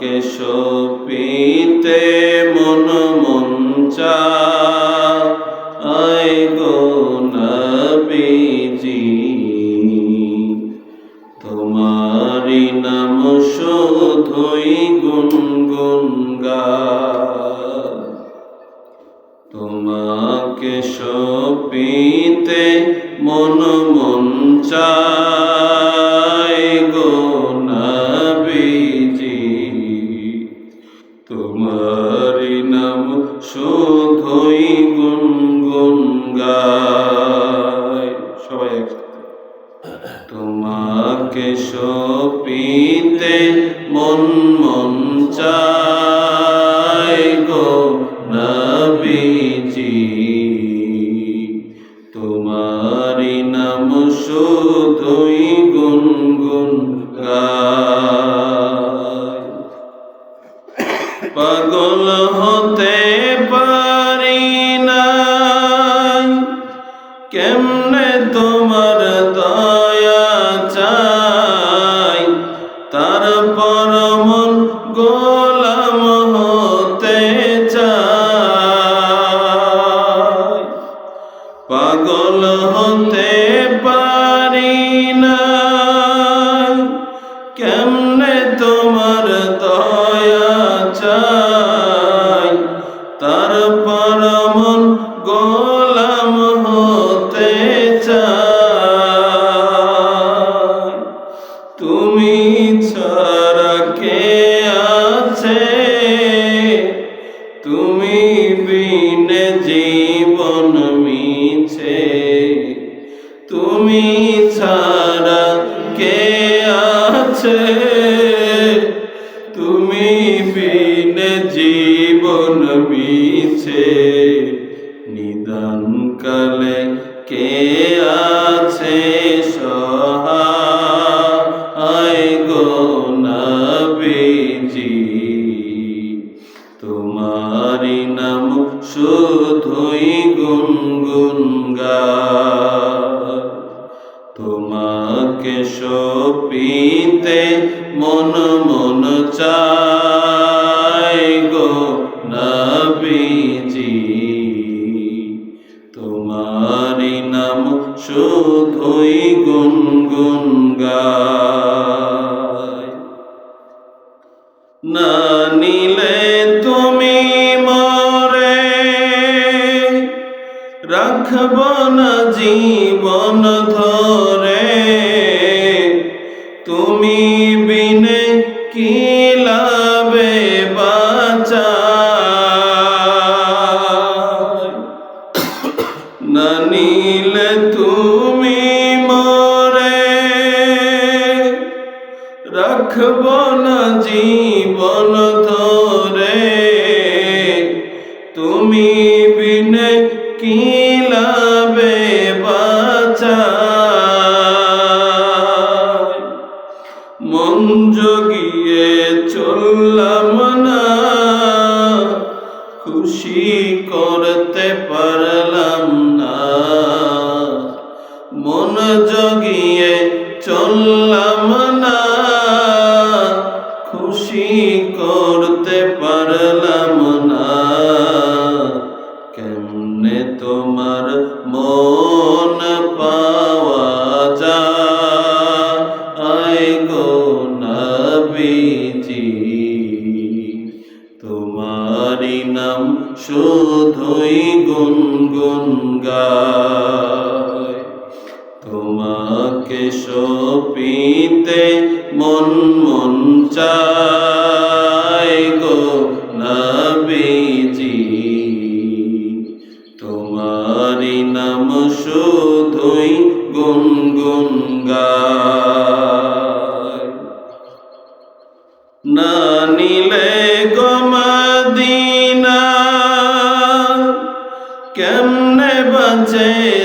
তোমাকে সপিতে মন মন চায় গো নবীজি তোমারি নাম শুধুই গুনগুন গায় তোমাকে সপিতে মন মন হতে পারি না। কেমনে তোমার দয়া চাই? তারপর মন গোলাম হতে চাই। পাগল হতে তারপর মন গোলাম হতে চাই। তুমি ছাড়া কে আছে? তুমি বিনে জীবন মিছে। তুমি ছাড়া কে আছে? সহায় গো নবীজি। তোমারি নাম শুধুই গুনগুন গায়। তোমাকে সপিতে মন মন চায় গো নবীজি। না নিলে তুমি মরে। রাখব না জীবন ধরে। তুমি বিনে কি লাবে বাঁচা না নিলে তুমি মরে। রাখব না জীবন ধরে তুমি বিনে কি লাবে বাঁচা? মন জগিয়ে চললাম না, খুশি করতে পারলাম না। মন জগিয়ে চললাম খুশি করতে পারলাম না। কেমনে তোমার মন পাওয়া যায়? গো নবীজি তোমাকে সপিতে মন মন চায় গো নবীজি। তোমারি নাম শুধুই গুনগুন গায়। না নিলে গমদিনা কেমনে বাঁচে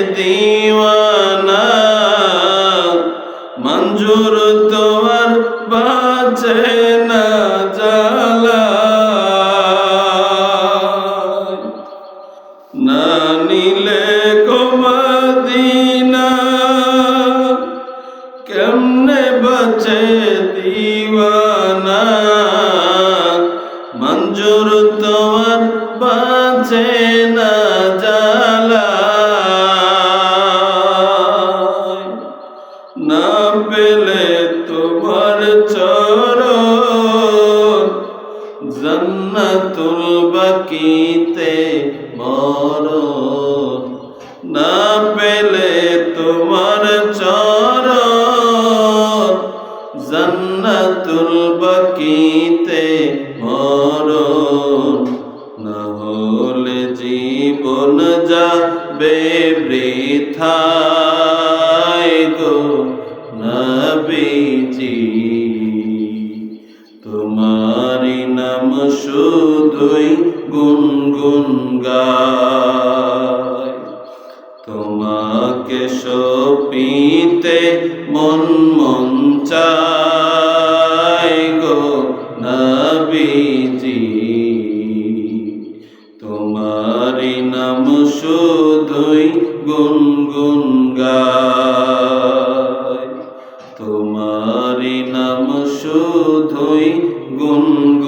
বাঁচে না জালা না নিলে গমদিনা কেমনে বাঁচে দিওয়ানা? মঞ্জুর তোমার বাঁচে না। বাকিতে মরণ না পেলে তোমার চরণ জন্নতুল বাকিতে মরণ না হলে জীবন যাবে বৃথায় গো নবীজি। নাম শুধুই গুনগুন সপিতে মন মন চায় গো নবীজি। তোমারি নাম শুধুই গুনগুন গায়। তোমারি নাম শুধুই গুনগুন